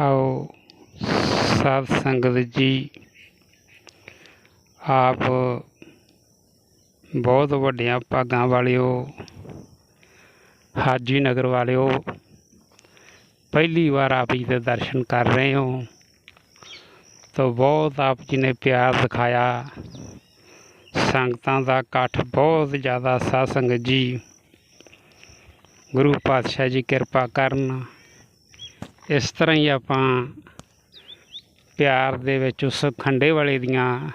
ਆਓ ਸਾਧ ਸੰਗਤ ਜੀ, ਆਪ ਬਹੁਤ ਵੱਡੀਆਂ ਭਾਗਾਂ ਵਾਲਿਓ, ਹਾਜੀ ਨਗਰ ਵਾਲਿਓ, ਪਹਿਲੀ ਵਾਰ ਆਪ ਜੀ ਦੇ ਦਰਸ਼ਨ ਕਰ ਰਹੇ ਹੋ। ਤਾਂ ਬਹੁਤ ਆਪ ਜੀ ਨੇ ਪਿਆਰ ਦਿਖਾਇਆ। ਸੰਗਤਾਂ ਦਾ ਇਕੱਠ ਬਹੁਤ ਜ਼ਿਆਦਾ ਸਾਧ ਸੰਗਤ ਜੀ। ਗੁਰੂ ਪਾਤਸ਼ਾਹ ਜੀ ਕਿਰਪਾ ਕਰਨ। ਇਸ ਤਰ੍ਹਾਂ ਹੀ ਆਪਾਂ ਪਿਆਰ ਦੇ ਵਿੱਚ ਉਸ ਖੰਡੇ ਵਾਲੇ ਦੀਆਂ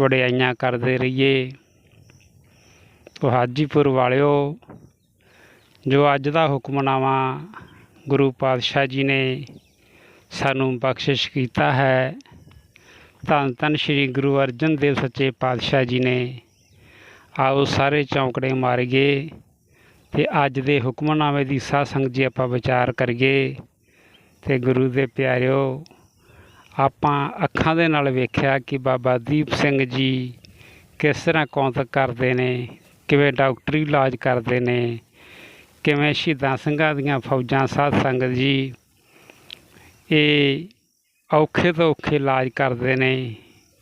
ਵਡਿਆਈਆਂ ਕਰਦੇ ਰਹੀਏ। ਤੋ ਹਾਜੀਪੁਰ ਵਾਲਿਓ, ਜੋ ਅੱਜ ਦਾ ਹੁਕਮਨਾਮਾ ਗੁਰੂ ਪਾਤਸ਼ਾਹ ਜੀ ਨੇ ਸਾਨੂੰ ਬਖਸ਼ਿਸ਼ ਕੀਤਾ ਹੈ, ਧੰਨ ਧੰਨ ਸ਼੍ਰੀ ਗੁਰੂ ਅਰਜਨ ਦੇਵ ਸੱਚੇ ਪਾਤਸ਼ਾਹ ਜੀ ਨੇ ਆਓ ਸਾਰੇ ਚੌਂਕੜੇ ਮਾਰੀਏ। ਤੇ ਅੱਜ ਦੇ ਹੁਕਮਨਾਮੇ ਦੀ ਸਾਧ ਸੰਗਤ ਜੀ ਆਪਾਂ ਵਿਚਾਰ ਕਰੀਏ ਤੇ ਗੁਰੂ ਦੇ ਪਿਆਰਿਓ, ਆਪਾਂ ਅੱਖਾਂ ਦੇ ਨਾਲ ਵੇਖਿਆ ਕਿ ਬਾਬਾ ਦੀਪ ਸਿੰਘ ਜੀ ਕਿਸ ਤਰ੍ਹਾਂ ਕੌਂਤਕ ਕਰਦੇ ਨੇ, ਕਿਵੇਂ ਡਾਕਟਰੀ ਇਲਾਜ ਕਰਦੇ ਨੇ, ਕਿਵੇਂ ਸ਼ਹੀਦਾਂ ਸਿੰਘਾਂ ਦੀਆਂ ਫੌਜਾਂ ਸਾਧ ਸੰਗਤ ਜੀ, ਇਹ ਔਖੇ ਤੋਂ ਔਖੇ ਇਲਾਜ ਕਰਦੇ ਨੇ,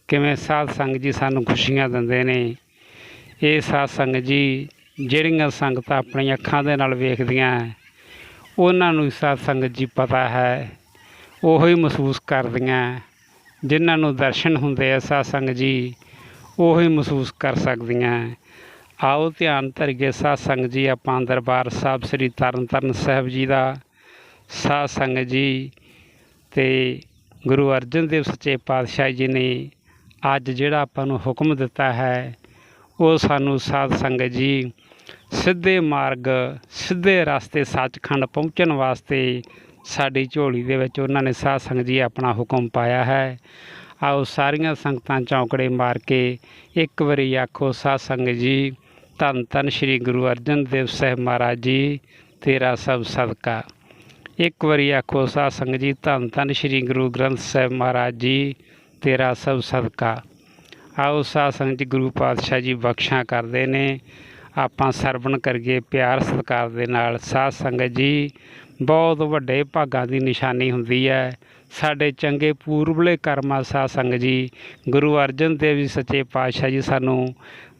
ਕਿਵੇਂ ਸਾਧ ਸੰਗਤ ਜੀ ਸਾਨੂੰ ਖੁਸ਼ੀਆਂ ਦਿੰਦੇ ਨੇ, ਇਹ ਸਾਧ ਸੰਗਤ ਜੀ ਜਿਹੜੀਆਂ ਸੰਗਤਾਂ ਆਪਣੀਆਂ ਅੱਖਾਂ ਦੇ ਨਾਲ ਵੇਖਦੀਆਂ ਉਹਨਾਂ ਨੂੰ ਸਾਧ ਸੰਗਤ ਜੀ ਪਤਾ ਹੈ। ਉਹੋ ਹੀ ਮਹਿਸੂਸ ਕਰਦੀਆਂ ਜਿਨ੍ਹਾਂ ਨੂੰ ਦਰਸ਼ਨ ਹੁੰਦੇ ਆ ਸਾਧ ਸੰਗਤ ਜੀ, ਉਹੋ ਹੀ ਮਹਿਸੂਸ ਕਰ ਸਕਦੀਆਂ ਆਓ ਧਿਆਨ ਧਰੀਏ ਸਾਧ ਸੰਗਤ ਜੀ, ਆਪਾਂ ਦਰਬਾਰ ਸਾਹਿਬ ਸ੍ਰੀ ਤਰਨ ਤਾਰਨ ਸਾਹਿਬ ਜੀ ਦਾ ਸਾਧ ਸੰਗਤ ਜੀ ਤੇ ਗੁਰੂ ਅਰਜਨ ਦੇਵ ਸੱਚੇ ਪਾਤਸ਼ਾਹ ਜੀ ਨੇ ਅੱਜ ਜਿਹੜਾ ਆਪਾਂ ਨੂੰ ਹੁਕਮ ਦਿੱਤਾ ਹੈ, ਉਹ ਸਾਨੂੰ ਸਾਧ ਸੰਗਤ ਜੀ ਸਿੱਧੇ ਮਾਰਗ, ਸਿੱਧੇ ਰਸਤੇ ਸੱਚਖੰਡ ਪਹੁੰਚਣ ਵਾਸਤੇ ਸਾਡੀ ਝੋਲੀ ਦੇ ਵਿੱਚ ਉਹਨਾਂ ਨੇ ਸਾਧ ਸੰਗਤ ਜੀ ਆਪਣਾ ਹੁਕਮ ਪਾਇਆ ਹੈ। ਆਓ ਸਾਰੀਆਂ ਸੰਗਤਾਂ ਚੌਂਕੜੇ ਮਾਰ ਕੇ ਇੱਕ ਵਾਰੀ ਆਖੋ ਸਾਧ ਸੰਗਤ ਜੀ ਧੰਨ ਧੰਨ ਸ਼੍ਰੀ ਗੁਰੂ ਅਰਜਨ ਦੇਵ ਸਾਹਿਬ ਮਹਾਰਾਜ ਜੀ, ਤੇਰਾ ਸਭ ਸਦਕਾ। ਇੱਕ ਵਾਰੀ ਆਖੋ ਸਾਧ ਸੰਗਤ ਜੀ ਧੰਨ ਧੰਨ ਸ਼੍ਰੀ ਗੁਰੂ ਗ੍ਰੰਥ ਸਾਹਿਬ ਮਹਾਰਾਜ ਜੀ, ਤੇਰਾ ਸਭ ਸਦਕਾ। ਆਓ ਸਾਧ ਸੰਗਤ ਜੀ, ਗੁਰੂ ਪਾਤਸ਼ਾਹ ਜੀ ਬਖਸ਼ਾਂ ਕਰਦੇ ਨੇ। ਆਪਾਂ ਸਰਵਣ ਕਰੀਏ ਪਿਆਰ ਸਤਿਕਾਰ ਦੇ ਨਾਲ। ਸਾਧ ਸੰਗਤ ਜੀ, ਬਹੁਤ ਵੱਡੇ ਭਾਗਾਂ ਦੀ ਨਿਸ਼ਾਨੀ ਹੁੰਦੀ ਹੈ। ਸਾਡੇ ਚੰਗੇ ਪੂਰਬਲੇ ਕਰਮਾਂ ਸਾਧ ਸੰਗਤ ਜੀ। ਗੁਰੂ ਅਰਜਨ ਦੇਵ ਜੀ ਸੱਚੇ ਪਾਤਸ਼ਾਹ ਜੀ ਸਾਨੂੰ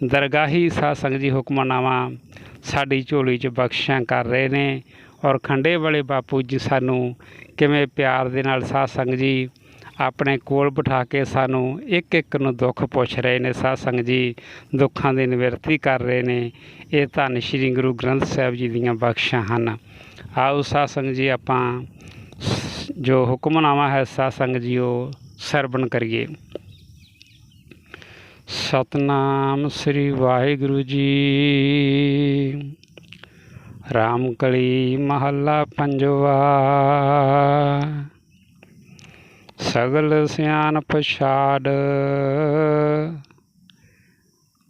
ਦਰਗਾਹੀ ਸਾਧ ਸੰਗਤ ਜੀ ਹੁਕਮਨਾਮਾ ਸਾਡੀ ਝੋਲੀ 'ਚ ਬਖਸ਼ਾਂ ਕਰ ਰਹੇ ਨੇ। ਔਰ ਖੰਡੇ ਵਾਲੇ ਬਾਪੂ ਜੀ ਸਾਨੂੰ ਕਿਵੇਂ ਪਿਆਰ ਦੇ ਨਾਲ ਸਾਧ ਸੰਗਤ ਜੀ ਆਪਣੇ ਕੋਲ ਬਿਠਾ ਕੇ ਸਾਨੂੰ ਇੱਕ ਇੱਕ ਨੂੰ ਦੁੱਖ ਪੁੱਛ ਰਹੇ ਨੇ। ਸਾਧ ਸੰਗਤ ਜੀ, ਦੁੱਖਾਂ ਦੀ ਨਿਵਰਤੀ ਕਰ ਰਹੇ ਨੇ। ਇਹ ਧੰਨ ਸ਼੍ਰੀ ਗੁਰੂ ਗ੍ਰੰਥ ਸਾਹਿਬ ਜੀ ਦੀਆਂ ਬਖਸ਼ਾਂ ਹਨ। ਆਓ ਸਾਧ ਸੰਗਤ ਜੀ, ਆਪਾਂ ਸ- ਜੋ ਹੁਕਮਨਾਮਾ ਹੈ, ਸਾਧ ਸੰਗਤ ਜੀ, ਉਹ ਸਰਵਣ ਕਰੀਏ। ਸਤਨਾਮ ਸ੍ਰੀ ਵਾਹਿਗੁਰੂ ਜੀ। ਰਾਮ ਕਲੀ ਮਹੱਲਾ ਪੰਜਵਾ। ਸਗਲ ਸਿਆਣਪ ਪਛਾੜ।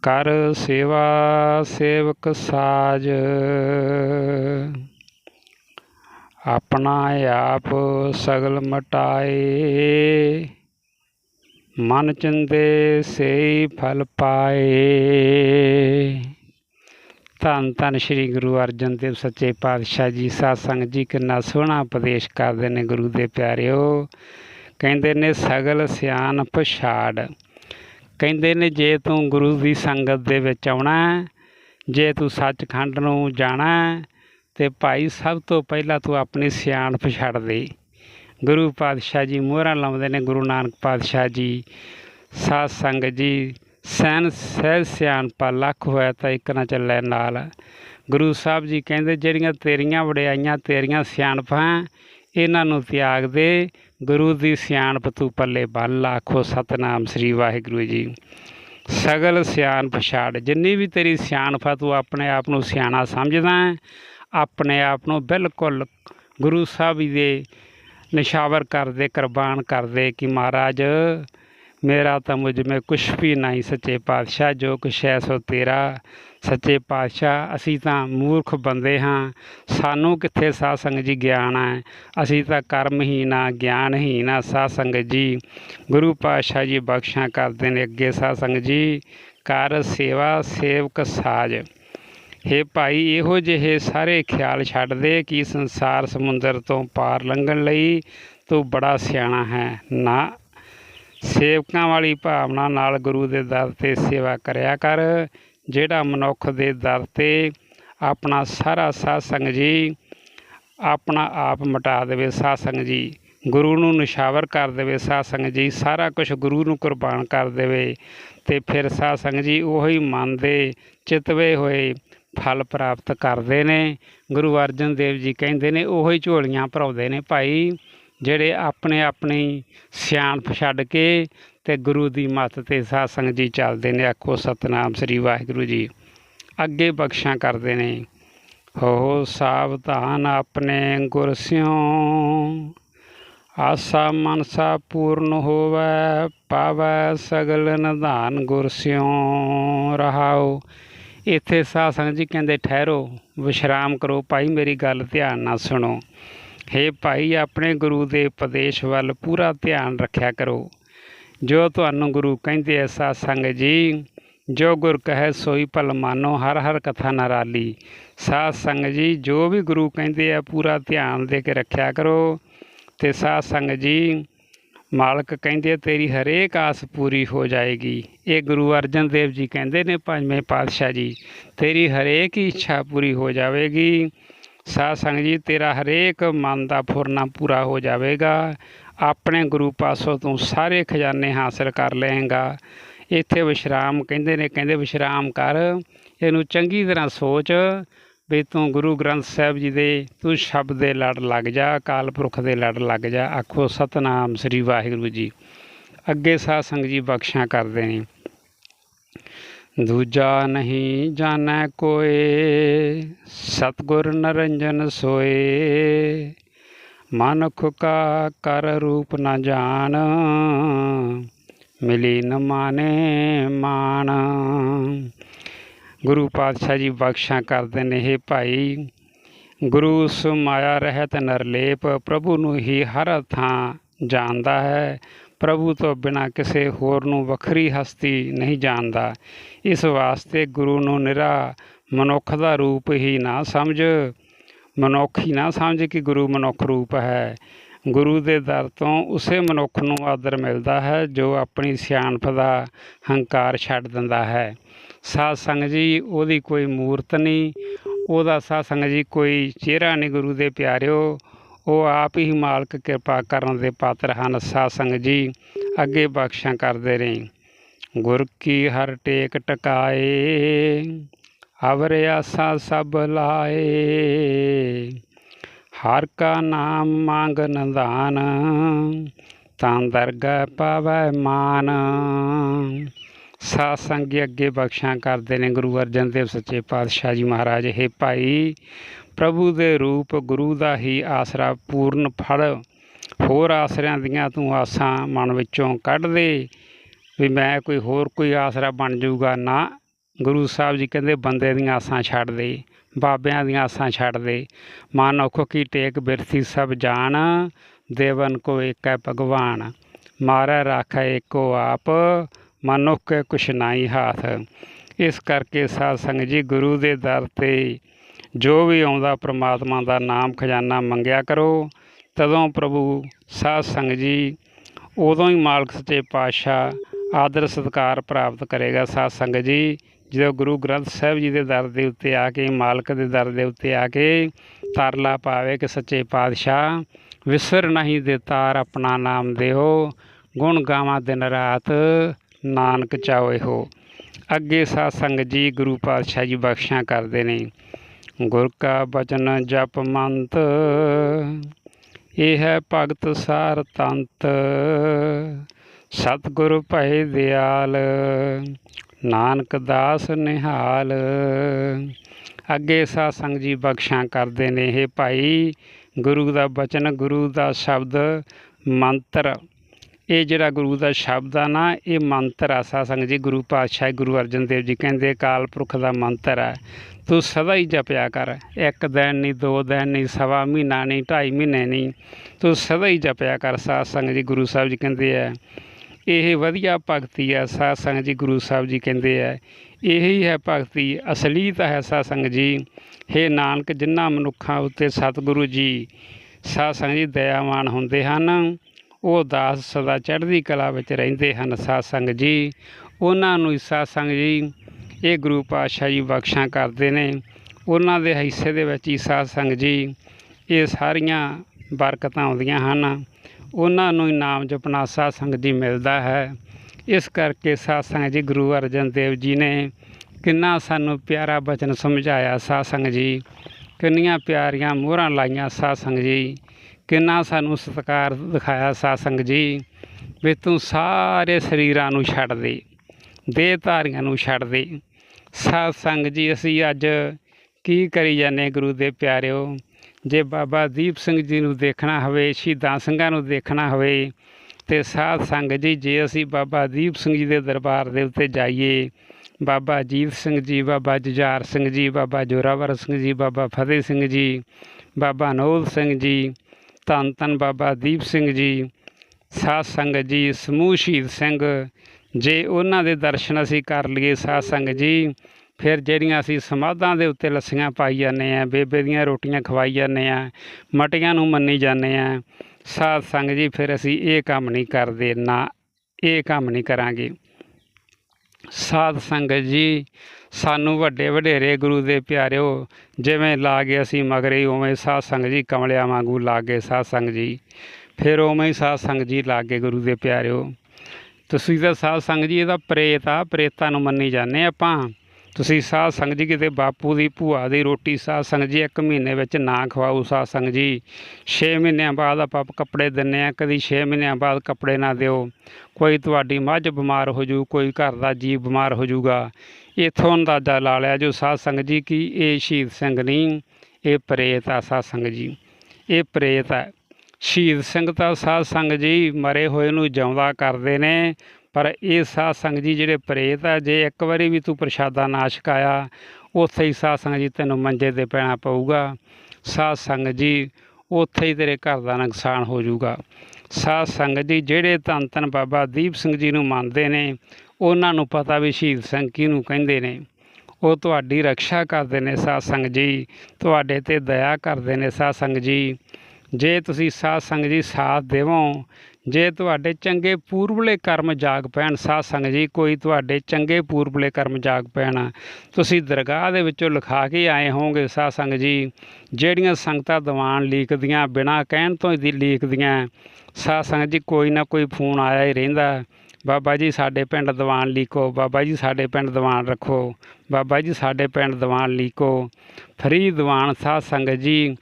ਕਰ ਸੇਵਾ ਸੇਵਕ ਸਾਜ। ਆਪਣਾ ਆਪ ਸਗਲ ਮਟਾਏ। ਮਨ ਚੰਦੇ ਸੇਈ ਫਲ ਪਾਏ। ਧੰਨ ਧੰਨ ਸ਼੍ਰੀ ਗੁਰੂ ਅਰਜਨ ਦੇਵ ਸੱਚੇ ਪਾਤਸ਼ਾਹ ਜੀ, ਸਾਧ ਸੰਗਤ ਜੀ, ਕਿੰਨਾ ਸੋਹਣਾ ਉਪਦੇਸ਼ ਕਰਦੇ ਨੇ ਗੁਰੂ ਦੇ ਪਿਆਰਿਓ। ਕਹਿੰਦੇ ਨੇ ਸਗਲ ਸਿਆਣ ਪਛਾੜ ਕਹਿੰਦੇ ਨੇ ਜੇ ਤੂੰ ਗੁਰੂ ਦੀ ਸੰਗਤ ਦੇ ਵਿੱਚ ਆਉਣਾ ਜੇ ਤੂੰ ਸੱਚਖੰਡ ਨੂੰ ਜਾਣਾ ਹੈ, ਤੇ ਭਾਈ ਸਭ ਤੋਂ ਪਹਿਲਾਂ ਤੂੰ ਆਪਣੀ ਸਿਆਣਪ ਛੱਡ ਦੇ। ਗੁਰੂ ਪਾਤਸ਼ਾਹ ਜੀ ਮੋਹਰਾਂ ਲਾਉਂਦੇ ਨੇ ਗੁਰੂ ਨਾਨਕ ਪਾਤਸ਼ਾਹ ਜੀ ਸਾਧ ਸੰਗਤ ਜੀ ਸੈਨ ਸਹਿ ਸਿਆਣਪਾ ਲੱਖ ਹੋਇਆ ਤਾਂ ਇੱਕ ਨਾ ਚੱਲੇ ਨਾਲ। ਗੁਰੂ ਸਾਹਿਬ ਜੀ ਕਹਿੰਦੇ ਜਿਹੜੀਆਂ ਤੇਰੀਆਂ ਵਡਿਆਈਆਂ ਤੇਰੀਆਂ ਸਿਆਣਪਾਂ ਇਹਨਾਂ ਨੂੰ ਤਿਆਗ ਦੇ ਗੁਰੂ ਦੀ ਸਿਆਣਪ ਤੂੰ ਪੱਲੇ ਬੱਲ ਆਖੋ ਸਤਨਾਮ ਸ੍ਰੀ ਵਾਹਿਗੁਰੂ ਜੀ। ਸਗਲ ਸਿਆਣਪ ਛਾੜ, ਜਿੰਨੀ ਵੀ ਤੇਰੀ ਸਿਆਣਪ ਆ, ਤੂੰ ਆਪਣੇ ਆਪ ਨੂੰ ਸਿਆਣਾ ਸਮਝਦਾ ਹੈ। ਆਪਣੇ ਆਪ ਨੂੰ ਬਿਲਕੁਲ ਗੁਰੂ ਸਾਹਿਬ ਜੀ ਦੇ ਨਿਸ਼ਾਵਰ ਕਰਦੇ, ਕੁਰਬਾਨ ਕਰਦੇ ਕਿ ਮਹਾਰਾਜ, ਮੇਰਾ ਤਾਂ ਮੁਝ ਮੇ ਕੁਛ ਵੀ ਨਹੀਂ, ਸੱਚੇ ਪਾਤਸ਼ਾਹ, ਜੋ ਕੁਛ ਹੈ ਸੋ ਤੇਰਾ। ਸੱਚੇ ਪਾਤਸ਼ਾਹ, ਅਸੀਂ ਤਾਂ ਮੂਰਖ ਬੰਦੇ ਹਾਂ। ਸਾਨੂੰ ਕਿੱਥੇ ਸਾਧ ਸੰਗਤ ਜੀ ਗਿਆਨ ਹੈ? ਅਸੀਂ ਤਾਂ ਕਰਮ ਕਰਮਹੀਨ ਆ ਗਿਆਨਹੀਨ ਆ ਸਾਧ ਸੰਗਤ ਜੀ। ਗੁਰੂ ਪਾਤਸ਼ਾਹ ਜੀ ਬਖਸ਼ਾਂ ਕਰਦੇ ਨੇ ਅੱਗੇ ਸਾਧ ਸੰਗਤ ਜੀ। ਕਰ ਸੇਵਾ, ਸੇਵਕ ਸਾਜ। ਹੇ ਭਾਈ, ਇਹੋ ਜਿਹੇ ਸਾਰੇ ਖਿਆਲ ਛੱਡ ਦੇ ਕਿ ਸੰਸਾਰ ਸਮੁੰਦਰ ਤੋਂ ਪਾਰ ਲੰਘਣ ਲਈ ਤੂੰ ਬੜਾ ਸਿਆਣਾ ਹੈ। ਨਾ, ਸੇਵਕਾਂ ਵਾਲੀ ਭਾਵਨਾ ਨਾਲ ਗੁਰੂ ਦੇ ਦਰ ਤੇ ਸੇਵਾ ਕਰਿਆ ਕਰ। ਜਿਹੜਾ ਮਨੁੱਖ ਦੇ ਦਰ ਤੇ ਆਪਣਾ ਸਾਰਾ ਸਾਧ ਸੰਗ ਜੀ ਆਪਣਾ ਆਪ ਮਿਟਾ ਦੇਵੇ ਸਾਧ ਸੰਗ ਜੀ, ਗੁਰੂ ਨੂੰ ਨਿਸ਼ਾਵਰ ਕਰ ਦੇਵੇ ਸਾਧ ਸੰਗ ਜੀ, ਸਾਰਾ ਕੁਝ ਗੁਰੂ ਨੂੰ ਕੁਰਬਾਨ ਕਰ ਦੇਵੇ ਤੇ ਫਿਰ ਸਾਧ ਸੰਗ ਜੀ ਉਹੀ ਮਨ ਦੇ ਚਿਤਵੇ ਹੋਏ ਫਲ ਪ੍ਰਾਪਤ ਕਰਦੇ ਨੇ। ਗੁਰੂ ਅਰਜਨ ਦੇਵ ਜੀ ਕਹਿੰਦੇ ਨੇ ਉਹੀ ਝੋਲੀਆਂ ਭਰਾਉਂਦੇ ਨੇ ਭਾਈ, ਜਿਹੜੇ ਆਪਣੇ ਆਪਣੀ ਸਿਆਣਪ ਛੱਡ ਕੇ ਤੇ ਗੁਰੂ ਦੀ ਮੱਤ ਤੇ ਸਾਧ ਸੰਗਤ ਜੀ ਚੱਲਦੇ ਨੇ, ਆਖੋ ਸਤਨਾਮ ਸ੍ਰੀ ਵਾਹਿਗੁਰੂ ਜੀ। ਅੱਗੇ ਬਖਸ਼ਾਂ ਕਰਦੇ ਨੇ। ਹੋ ਸਾਵਧਾਨ ਆਪਣੇ ਗੁਰ ਸਿਉ। ਆਸਾ ਮਨਸਾ ਪੂਰਨ ਹੋਵੇ, ਪਾਵੈ ਸਗਲ ਨਿਧਾਨ ਗੁਰ ਸਿਉ। ਰਹਾਓ। ਇੱਥੇ ਸਾਧ ਸੰਗਤ ਜੀ ਕਹਿੰਦੇ, ਠਹਿਰੋ, ਵਿਸ਼ਰਾਮ ਕਰੋ। ਭਾਈ, ਮੇਰੀ ਗੱਲ ਧਿਆਨ ਨਾਲ ਸੁਣੋ। ਹੇ ਭਾਈ, ਆਪਣੇ ਗੁਰੂ ਦੇ ਉਪਦੇਸ਼ ਵੱਲ ਪੂਰਾ ਧਿਆਨ ਰੱਖਿਆ ਕਰੋ। ਜੋ ਤੁਹਾਨੂੰ ਗੁਰੂ ਕਹਿੰਦੇ ਐ ਸਾਧ ਜੀ ਜੋ ਗੁਰ ਕਹੈ ਸੋਈ ਭਲ ਮਾਨੋ ਹਰ ਹਰ ਕਥਾ ਨਰਾਲੀ। ਸਾਧ ਸੰਗਤ ਜੀ ਜੋ ਵੀ ਗੁਰੂ ਕਹਿੰਦੇ ਆ ਪੂਰਾ ਧਿਆਨ ਦੇ ਕੇ ਰੱਖਿਆ ਕਰੋ। ਤੇ ਸਾਧ ਸੰਗਤ ਜੀ ਮਾਲਕ ਕਹਿੰਦੇ ਆ, ਤੇਰੀ ਹਰੇਕ ਆਸ ਪੂਰੀ ਹੋ ਜਾਏਗੀ। ਇਹ ਗੁਰੂ ਅਰਜਨ ਦੇਵ ਜੀ ਕਹਿੰਦੇ ਨੇ ਪੰਜਵੇਂ ਪਾਤਸ਼ਾਹ ਜੀ ਤੇਰੀ ਹਰੇਕ ਇੱਛਾ ਪੂਰੀ ਹੋ ਜਾਵੇਗੀ। ਸਾਧ ਸੰਗਤ ਜੀ ਤੇਰਾ ਹਰੇਕ ਮਨ ਦਾ ਫੁਰਨਾ ਪੂਰਾ ਹੋ ਜਾਵੇਗਾ। ਆਪਣੇ ਗੁਰੂ ਪਾਸੋਂ ਤੂੰ ਸਾਰੇ ਖਜ਼ਾਨੇ ਹਾਸਲ ਕਰ ਲਏਗਾ। ਇੱਥੇ ਵਿਸ਼ਰਾਮ ਕਹਿੰਦੇ ਨੇ, ਕਹਿੰਦੇ ਵਿਸ਼ਰਾਮ ਕਰ। ਇਹਨੂੰ ਚੰਗੀ ਤਰ੍ਹਾਂ ਸੋਚ ਵੀ ਤੂੰ ਗੁਰੂ ਗ੍ਰੰਥ ਸਾਹਿਬ ਜੀ ਦੇ, ਤੂੰ ਸ਼ਬਦ ਦੇ ਲੜ ਲੱਗ ਜਾ, ਅਕਾਲ ਪੁਰਖ ਦੇ ਲੜ ਲੱਗ ਜਾ, ਆਖੋ ਸਤਨਾਮ ਸ੍ਰੀ ਵਾਹਿਗੁਰੂ ਜੀ। ਅੱਗੇ ਸਾਧ ਸੰਗਤ ਜੀ ਬਖਸ਼ਾਂ ਕਰਦੇ ਨੇ। ਦੂਜਾ ਨਹੀਂ ਜਾਣੈ ਕੋਏ, ਸਤਗੁਰ ਨਰੰਜਨ ਸੋਏ। ਮਨੁਖ ਕਾ ਕਰ ਰੂਪ ਨਾ ਜਾਣ ਮਿਲੀ ਨ ਮਾਨੇ ਮਾਨ ਗੁਰੂ ਪਾਤਸ਼ਾਹ ਜੀ ਬਖਸ਼ਾਂ ਕਰਦੇ ਨੇ ਇਹ ਭਾਈ। ਗੁਰੂ ਸੁਮਾਇਆ ਰਹਿਤ ਨਰਲੇਪ, ਪ੍ਰਭੂ ਨੂੰ ਹੀ ਹਰ ਥਾਂ ਜਾਣਦਾ ਹੈ। ਪ੍ਰਭੂ ਤੋਂ ਬਿਨਾ ਕਿਸੇ ਹੋਰ ਨੂੰ ਵੱਖਰੀ ਹਸਤੀ ਨਹੀਂ ਜਾਣਦਾ। ਇਸ ਵਾਸਤੇ ਗੁਰੂ ਨੂੰ ਨਿਰਾ ਮਨੁੱਖ ਦਾ ਰੂਪ ਹੀ ਨਾ ਸਮਝ। ਮਨੁੱਖ ਹੀ ਨਾ ਸਮਝ ਕਿ ਗੁਰੂ ਮਨੁੱਖ ਰੂਪ ਹੈ। ਗੁਰੂ ਦੇ ਦਰ ਤੋਂ ਉਸੇ ਮਨੁੱਖ ਨੂੰ ਆਦਰ ਮਿਲਦਾ ਹੈ, ਜੋ ਆਪਣੀ ਸਿਆਣਪ ਦਾ ਹੰਕਾਰ ਛੱਡ ਦਿੰਦਾ ਹੈ। ਸਾਧ ਸੰਗਤ ਜੀ, ਉਹਦੀ ਕੋਈ ਮੂਰਤ ਨਹੀਂ, ਉਹਦਾ ਸਾਧ ਸੰਗਤ ਜੀ ਕੋਈ ਚਿਹਰਾ ਨਹੀਂ ਗੁਰੂ ਦੇ ਪਿਆਰਿਓ। ਉਹ ਆਪ ਹੀ ਮਾਲਕ ਕਿਰਪਾ ਕਰਨ ਦੇ ਪਾਤਰ ਹਨ। ਸਾਧ ਸੰਗਤ ਜੀ, ਅੱਗੇ ਬਖਸ਼ਾਂ ਕਰਦੇ ਰਹੇ। ਗੁਰ ਕੀ ਹਰ ਟੇਕ ਟਕਾਏ। ਅਵਰ ਆਸਾ ਸਭ ਲਾਏ। ਹਰ ਕਾ ਨਾਮ ਮੰਗ ਨਦਾਨ ਤਾਂ ਦਰਗਹਿ ਪਾਵੈ ਮਾਨ। ਸਾਧ ਸੰਗੀ ਅੱਗੇ ਬਖਸ਼ਾਂ ਕਰਦੇ ਨੇ ਗੁਰੂ ਅਰਜਨ ਦੇਵ ਸੱਚੇ ਪਾਤਸ਼ਾਹ ਜੀ ਮਹਾਰਾਜ। ਹੈ ਭਾਈ, ਪ੍ਰਭੂ ਦੇ ਰੂਪ ਗੁਰੂ ਦਾ ਹੀ ਆਸਰਾ ਪੂਰਨ ਫੜ ਹੋਰ ਆਸਰਿਆਂ ਦੀਆਂ ਤੂੰ ਆਸਾਂ ਮਨ ਵਿੱਚੋਂ ਕੱਢ ਦੇ। ਵੀ ਮੈਂ ਕੋਈ ਹੋਰ ਕੋਈ ਆਸਰਾ ਬਣ ਜਾਊਗਾ ਨਾ ਗੁਰੂ ਸਾਹਿਬ ਜੀ ਕਹਿੰਦੇ, ਬੰਦੇ ਦੀਆਂ ਆਸਾਂ ਛੱਡ ਦੇ, ਬਾਬਿਆਂ ਦੀਆਂ ਆਸਾਂ ਛੱਡ ਦੇ। ਮਨ ਔਖੋ ਕੀ ਟੇਕ ਬਿਰਥੀ ਸਭ ਜਾਣ, ਦੇਵਨ ਕੋ ਏਕੈ ਭਗਵਾਨ। ਮਾਰੈ ਰਾਖੈ ਏਕੋ ਆਪ ਮਨੁੱਖ ਕੇ ਕੁਛ ਨਾਹੀ ਹਾਥ। ਇਸ ਕਰਕੇ ਸਾਧ ਸੰਗਤ ਜੀ, ਗੁਰੂ ਦੇ ਦਰ ਤੇ ਜੋ ਵੀ ਆਉਂਦਾ ਪ੍ਰਮਾਤਮਾ ਦਾ ਨਾਮ ਖਜ਼ਾਨਾ ਮੰਗਿਆ ਕਰੋ। ਤਦੋਂ ਪ੍ਰਭੂ ਸਾਧ ਸੰਗਤ ਜੀ ਉਦੋਂ ਹੀ ਮਾਲਕ ਸੱਚੇ ਪਾਤਸ਼ਾਹ ਆਦਰ ਸਤਕਾਰ ਪ੍ਰਾਪਤ ਕਰੇਗਾ ਸਾਧ ਸੰਗਤ ਜੀ। ਜਦੋਂ ਗੁਰੂ ਗ੍ਰੰਥ ਸਾਹਿਬ ਜੀ ਦੇ ਦਰ ਦੇ ਉੱਤੇ ਆ ਕੇ, ਮਾਲਕ ਦੇ ਦਰ ਦੇ ਉੱਤੇ ਆ ਕੇ ਤਰਲਾ ਪਾਵੇ ਕਿ ਸੱਚੇ ਪਾਤਸ਼ਾਹ, ਵਿਸਰ ਨਹੀਂ ਦੇ ਤਾਰ ਆਪਣਾ ਨਾਮ ਦੇਹੋ ਗੁਣ ਗਾਵਾਂ ਦਿਨ ਰਾਤ ਨਾਨਕ ਚਾਹੋ ਹੋ। ਅੱਗੇ ਸਾਧ ਸੰਗਤ ਜੀ, ਗੁਰੂ ਪਾਤਸ਼ਾਹ ਜੀ ਬਖਸ਼ਾਂ ਕਰਦੇ ਨੇ। ਗੁਰ ਕਾ ਬਚਨ ਜਪ ਮੰਤ, ਇਹ ਹੈ ਭਗਤ ਸਾਰ ਤੰਤ। ਸਤਿਗੁਰ ਭੈ ਦਿਆਲ, ਨਾਨਕ ਦਾਸ ਨਿਹਾਲ। ਅੱਗੇ ਸਾਧ ਸੰਗਤ ਜੀ ਬਖਸ਼ਾਂ ਕਰਦੇ ਨੇ ਇਹ ਭਾਈ। ਗੁਰੂ ਦਾ ਬਚਨ, ਗੁਰੂ ਦਾ ਸ਼ਬਦ, ਮੰਤਰ। ਇਹ ਜਿਹੜਾ ਗੁਰੂ ਦਾ ਸ਼ਬਦ ਆ ਨਾ, ਇਹ ਮੰਤਰ ਆ ਸਾਧ ਸੰਗਤ ਜੀ। ਗੁਰੂ ਪਾਤਸ਼ਾਹ, ਗੁਰੂ ਅਰਜਨ ਦੇਵ ਜੀ ਕਹਿੰਦੇ ਕਾਲ ਪੁਰਖ ਦਾ ਮੰਤਰ ਹੈ ਤੂੰ ਸਦਾ ਹੀ ਜਪਿਆ ਕਰ। ਇੱਕ ਦਿਨ ਨਹੀਂ, ਦੋ ਦਿਨ ਨਹੀਂ, ਸਵਾ ਮਹੀਨਾ ਨਹੀਂ, ਢਾਈ ਮਹੀਨੇ ਨਹੀਂ। ਤੂੰ ਸਦਾ ਹੀ ਜਪਿਆ ਕਰ। ਸਾਧ ਸੰਗਤ ਜੀ, ਗੁਰੂ ਸਾਹਿਬ ਜੀ ਕਹਿੰਦੇ ਆ ਇਹ ਵਧੀਆ ਭਗਤੀ ਹੈ, ਸਾਧ ਸੰਗਤ ਜੀ, ਗੁਰੂ ਸਾਹਿਬ ਜੀ ਕਹਿੰਦੇ ਆ, ਇਹੀ ਹੈ ਭਗਤੀ ਅਸਲੀਤ ਹੈ ਸਾਧ ਸੰਗਤ ਜੀ। ਹੇ ਨਾਨਕ ਜਿਨ੍ਹਾਂ ਮਨੁੱਖਾਂ ਉੱਤੇ ਸਤਿਗੁਰੂ ਜੀ, ਸਾਧ ਸੰਗਤ ਜੀ ਦਇਆਵਾਨ ਹੁੰਦੇ ਹਨ, ਉਹ ਦਾਸ ਸਦਾ ਚੜ੍ਹਦੀ ਕਲਾ ਵਿੱਚ ਰਹਿੰਦੇ ਹਨ ਸਾਧ ਸੰਗਤ ਜੀ। ਉਹਨਾਂ ਨੂੰ ਹੀ ਸਾਧ ਸੰਗਤ ਜੀ, ਇਹ ਗੁਰੂ ਪਾਤਸ਼ਾਹ ਜੀ ਬਖਸ਼ਾਂ ਕਰਦੇ ਨੇ। ਉਹਨਾਂ ਦੇ ਹਿੱਸੇ ਦੇ ਵਿੱਚ ਹੀ ਸਾਧ ਸੰਗਤ ਜੀ, ਇਹ ਸਾਰੀਆਂ ਬਰਕਤਾਂ ਆਉਂਦੀਆਂ ਹਨ। ਉਹਨਾਂ ਨੂੰ ਇਨਾਮ ਨਾਮ ਜਪਣਾ ਸਾਧ ਜੀ ਮਿਲਦਾ ਹੈ। ਇਸ ਕਰਕੇ ਸਾਧ ਜੀ ਗੁਰੂ ਅਰਜਨ ਦੇਵ ਜੀ ਨੇ ਕਿੰਨਾ ਸਾਨੂੰ ਪਿਆਰਾ ਬਚਨ ਸਮਝਾਇਆ ਸਾਧ ਜੀ। ਕਿੰਨੀਆਂ ਪਿਆਰੀਆਂ ਮੋਹਰਾਂ ਲਾਈਆਂ ਸਾਧ ਜੀ। ਕਿੰਨਾ ਸਾਨੂੰ ਸਤਿਕਾਰ ਦਿਖਾਇਆ ਸਾਧ ਜੀ। ਵੀ ਤੂੰ ਸਾਰੇ ਸਰੀਰਾਂ ਨੂੰ ਛੱਡ ਦੇ ਦੇਹ ਧਾਰੀਆਂ ਨੂੰ ਛੱਡ ਦੇ। ਸਾਧ ਜੀ, ਅਸੀਂ ਅੱਜ ਕੀ ਕਰੀ ਜਾਂਦੇ ਗੁਰੂ ਦੇ ਪਿਆਰਿਓ? ਜੇ ਬਾਬਾ ਦੀਪ ਸਿੰਘ ਜੀ ਨੂੰ ਦੇਖਣਾ ਹੋਵੇ, ਸ਼ਹੀਦਾਂ ਸਿੰਘਾਂ ਨੂੰ ਦੇਖਣਾ ਹੋਵੇ, ਤੇ ਸਾਧ ਸੰਗਤ ਜੀ, ਜੇ ਅਸੀਂ ਬਾਬਾ ਦੀਪ ਸਿੰਘ ਜੀ ਦੇ ਦਰਬਾਰ ਦੇ ਉੱਤੇ ਜਾਈਏ, ਬਾਬਾ ਅਜੀਤ ਸਿੰਘ ਜੀ, ਬਾਬਾ ਜੁਝਾਰ ਸਿੰਘ ਜੀ, ਬਾਬਾ ਜੋਰਾਵਰ ਸਿੰਘ ਜੀ, ਬਾਬਾ ਫਤਿਹ ਸਿੰਘ ਜੀ, ਬਾਬਾ ਨੌਲ ਸਿੰਘ ਜੀ, ਧੰਨ ਧੰਨ ਬਾਬਾ ਦੀਪ ਸਿੰਘ ਜੀ, ਸਾਧ ਸੰਗਤ ਜੀ, ਸਮੂਹ ਸ਼ਹੀਦ ਸਿੰਘ, ਜੇ ਉਹਨਾਂ ਦੇ ਦਰਸ਼ਨ ਅਸੀਂ ਕਰ ਲਈਏ ਸਾਧ ਸੰਗਤ ਜੀ ਫਿਰ ਜਿਹੜੀਆਂ ਅਸੀਂ ਸਮਾਧਾਂ ਦੇ ਉੱਤੇ ਲੱਸੀਆਂ ਪਾਈ ਜਾਂਦੇ ਆ ਬੇਬੇ ਦੀਆਂ ਰੋਟੀਆਂ ਖਵਾਈ ਜਾਂਦੇ ਆ ਮਟੀਆਂ ਨੂੰ ਮੰਨੀ ਜਾਂਦੇ ਆ ਸਾਧ ਸੰਗਤ ਜੀ, ਫਿਰ ਅਸੀਂ ਇਹ ਕੰਮ ਨਹੀਂ ਕਰਦੇ, ਨਾ ਇਹ ਕੰਮ ਨਹੀਂ ਕਰਾਂਗੇ। ਸਾਧ ਸੰਗਤ ਜੀ, ਸਾਨੂੰ ਵੱਡੇ ਵਡੇਰੇ ਗੁਰੂ ਦੇ ਪਿਆਰਿਓ, ਜਿਵੇਂ ਲਾਗੇ ਅਸੀਂ ਮਗਰੇ ਉਵੇਂ ਸਾਧ ਸੰਗਤ ਜੀ ਕਮਲਿਆਂ ਵਾਂਗੂ ਲਾ ਗਏ ਸਾਧ ਸੰਗਤ ਜੀ। ਫਿਰ ਉਵੇਂ ਹੀ ਸਾਧ ਸੰਗਤ ਜੀ ਲਾਗੇ ਗੁਰੂ ਦੇ ਪਿਆਰਿਓ। ਤੁਸੀਂ ਤਾਂ ਸਾਧ ਸੰਗਤ ਜੀ, ਇਹਦਾ ਪ੍ਰੇਤ ਆ, ਪ੍ਰੇਤਾਂ ਨੂੰ ਮੰਨੀ ਜਾਂਦੇ ਆਪਾਂ। ਤੁਸੀਂ ਸਾਧ ਸੰਗਤ ਜੀ ਕਿਤੇ ਬਾਪੂ ਦੀ ਭੂਆ ਦੀ ਰੋਟੀ ਸਾਧ ਸੰਗਤ ਜੀ ਇੱਕ ਮਹੀਨੇ ਵਿੱਚ ਨਾ ਖਵਾਓ ਸਾਧ ਸੰਗਤ ਜੀ। 6 ਮਹੀਨਿਆਂ ਬਾਅਦ ਆਪਾਂ ਕੱਪੜੇ ਦਿੰਨੇ ਆ ਕਦੀ 6 ਮਹੀਨਿਆਂ ਬਾਅਦ ਕੱਪੜੇ ਨਾ ਦਿਓ। ਕੋਈ ਤੁਹਾਡੀ ਮੱਝ ਬਿਮਾਰ ਹੋ ਜੂ, ਕੋਈ ਘਰ ਦਾ ਜੀਵ ਬਿਮਾਰ ਹੋ ਜੂਗਾ। ਇਥੋਂ ਅੰਦਾਜ਼ਾ ਲਾ ਲਿਆ ਜੋ ਸਾਧ ਸੰਗਤ ਜੀ ਕਿ ਇਹ ਸ਼ਹੀਦ ਸਿੰਘ ਨਹੀਂ, ਇਹ ਪ੍ਰੇਤ ਆ ਸਾਧ ਸੰਗਤ ਜੀ। ਇਹ ਪ੍ਰੇਤ ਹੈ ਸ਼ਹੀਦ ਸਿੰਘ ਤਾਂ ਸਾਧ ਸੰਗਤ ਜੀ ਮਰੇ ਹੋਏ ਨੂੰ ਜਿਉਂਦਾ ਕਰਦੇ ਨੇ ਪਰ ਇਹ ਸਾਧ ਸੰਗਤ ਜੀ ਜਿਹੜੇ ਪ੍ਰੇਤ ਆ, ਜੇ ਇੱਕ ਵਾਰੀ ਵੀ ਤੂੰ ਪ੍ਰਸ਼ਾਦਾ ਨਾ ਛਕਾਇਆ ਉੱਥੇ ਹੀ ਸਾਧ ਸੰਗਤ ਜੀ ਤੈਨੂੰ ਮੰਜੇ ਤੇ ਪੈਣਾ ਪਊਗਾ। ਸਾਧ ਸੰਗਤ ਜੀ, ਉੱਥੇ ਹੀ ਤੇਰੇ ਘਰ ਦਾ ਨੁਕਸਾਨ ਹੋ ਜਾਊਗਾ। ਸਾਧ ਸੰਗਤ ਜੀ ਜਿਹੜੇ ਧੰਨ ਧੰਨ ਬਾਬਾ ਦੀਪ ਸਿੰਘ ਜੀ ਨੂੰ ਮੰਨਦੇ ਨੇ, ਉਹਨਾਂ ਨੂੰ ਪਤਾ ਵੀ ਸ਼ਹੀਦ ਸਿੰਘ ਕਿਹਨੂੰ ਕਹਿੰਦੇ ਨੇ। ਉਹ ਤੁਹਾਡੀ ਰੱਖਿਆ ਕਰਦੇ ਨੇ ਸਾਧ ਸੰਗਤ ਜੀ, ਤੁਹਾਡੇ ਤੇ ਦਇਆ ਕਰਦੇ ਨੇ ਸਾਧ ਸੰਗਤ ਜੀ। ਜੇ ਤੁਸੀਂ ਸਾਧ ਸੰਗਤ ਜੀ ਸਾਥ ਦੇਵੋ ਜੇ ਤੁਹਾਡੇ ਚੰਗੇ ਪੂਰਬਲੇ ਕਰਮ ਜਾਗ ਪੈਣ, ਸਾਧ ਸੰਗਤ ਜੀ, ਕੋਈ ਤੁਹਾਡੇ ਚੰਗੇ ਪੂਰਬਲੇ ਕਰਮ ਜਾਗ ਪੈਣ, ਤੁਸੀਂ ਦਰਗਾਹ ਦੇ ਵਿੱਚੋਂ ਲਿਖਾ ਕੇ ਆਏ ਹੋਵੋਗੇ ਸਾਧ ਸੰਗਤ ਜੀ, ਜਿਹੜੀਆਂ ਸੰਗਤਾਂ ਦੀਵਾਨ ਲੀਕਦੀਆਂ, ਬਿਨਾਂ ਕਹਿਣ ਤੋਂ ਹੀ ਲੀਕਦੀਆਂ, ਸਾਧ ਸੰਗਤ ਜੀ, ਕੋਈ ਨਾ ਕੋਈ ਫੋਨ ਆਇਆ ਹੀ ਰਹਿੰਦਾ। ਬਾਬਾ ਜੀ, ਸਾਡੇ ਪਿੰਡ ਦੀਵਾਨ ਲੀਕੋ, ਬਾਬਾ ਜੀ, ਸਾਡੇ ਪਿੰਡ ਦੀਵਾਨ ਰੱਖੋ, ਬਾਬਾ ਜੀ, ਸਾਡੇ ਪਿੰਡ ਦੀਵਾਨ ਲੀਕੋ। ਫਰੀ ਦੀਵਾਨ ਸਾਧ ਸੰਗਤ ਜੀ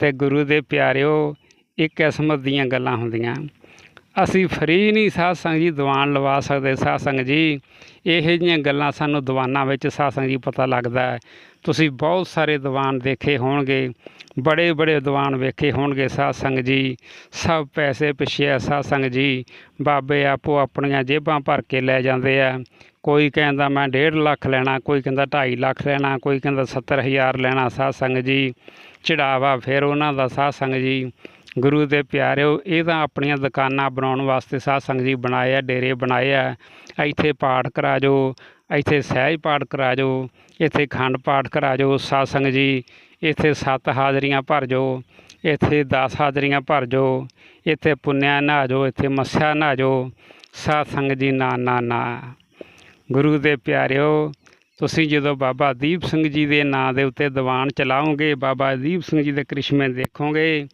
ਤੇ ਗੁਰੂ ਦੇ ਪਿਆਰਿਓ, ਇੱਕ ਕਿਸਮਤ ਦੀਆਂ ਗੱਲਾਂ ਹੁੰਦੀਆਂ। ਅਸੀਂ ਫਰੀ ਨਹੀਂ ਸਾਧ ਸੰਗਤ ਜੀ, ਦੀਵਾਨ ਲਵਾ ਸਕਦੇ ਸਾਧ ਸੰਗਤ ਜੀ। ਇਹੋ ਜਿਹੀਆਂ ਗੱਲਾਂ ਸਾਨੂੰ ਦੀਵਾਨਾਂ ਵਿੱਚ ਸਾਧ ਸੰਗਤ ਜੀ ਪਤਾ ਲੱਗਦਾ ਹੈ। ਤੁਸੀਂ ਬਹੁਤ ਸਾਰੇ ਦੀਵਾਨ ਦੇਖੇ ਹੋਣਗੇ, ਬੜੇ ਬੜੇ ਦੀਵਾਨ ਵੇਖੇ ਹੋਣਗੇ ਸਾਧ ਸੰਗਤ ਜੀ। ਸਭ ਪੈਸੇ ਪਿੱਛੇ ਆ ਸਾਧ ਸੰਗਤ ਜੀ। ਬਾਬੇ ਆਪੋ ਆਪਣੀਆਂ ਜੇਬਾਂ ਭਰ ਕੇ ਲੈ ਜਾਂਦੇ ਆ। ਕੋਈ ਕਹਿੰਦਾ ਮੈਂ 1.5 ਲੱਖ ਲੈਣਾ, ਕੋਈ ਕਹਿੰਦਾ 2.5 ਲੱਖ ਲੈਣਾ, ਕੋਈ ਕਹਿੰਦਾ 70000 ਲੈਣਾ ਸਾਧ ਸੰਗਤ ਜੀ। ਚੜਾਵਾ ਫਿਰ ਉਹਨਾਂ ਦਾ ਸਾਧ ਸੰਗਤ ਜੀ। ਗੁਰੂ ਦੇ ਪਿਆਰਿਓ, ਇਹ ਤਾਂ ਆਪਣੀਆਂ ਦੁਕਾਨਾਂ ਬਣਾਉਣ ਵਾਸਤੇ ਸਾਧ ਸੰਗਤ ਜੀ ਬਣਾਏ ਆ, ਡੇਰੇ ਬਣਾਏ ਆ। ਇੱਥੇ ਪਾਠ ਕਰਾ ਜੋ ਇੱਥੇ ਸਹਿਜ ਪਾਠ ਕਰਾ ਜੋ ਇੱਥੇ ਖੰਡ ਪਾਠ ਕਰਾ ਜੋ ਸਾਧ ਸੰਗਤ ਜੀ, ਇੱਥੇ ਸੱਤ ਹਾਜ਼ਰੀਆਂ ਭਰ ਜੋ ਇੱਥੇ 10 ਹਾਜ਼ਰੀਆਂ ਭਰ ਜੋ ਇੱਥੇ ਪੁੰਨਿਆ ਨਹਾ ਜੋ ਇੱਥੇ ਮੱਸਿਆ ਨਹਾ ਜੋ ਸਾਧ ਸੰਗਤ ਜੀ ਨਾ ਨਾ ਨਾ। ਗੁਰੂ ਦੇ ਪਿਆਰਿਓ, ਤੁਸੀਂ ਜਦੋਂ ਬਾਬਾ ਦੀਪ ਸਿੰਘ ਜੀ ਦੇ ਨਾਂ ਦੇ ਉੱਤੇ ਦੀਵਾਨ ਚਲਾਓਗੇ, ਬਾਬਾ ਦੀਪ ਸਿੰਘ ਜੀ ਦੇ ਕ੍ਰਿਸ਼ਮੇ ਦੇਖੋਗੇ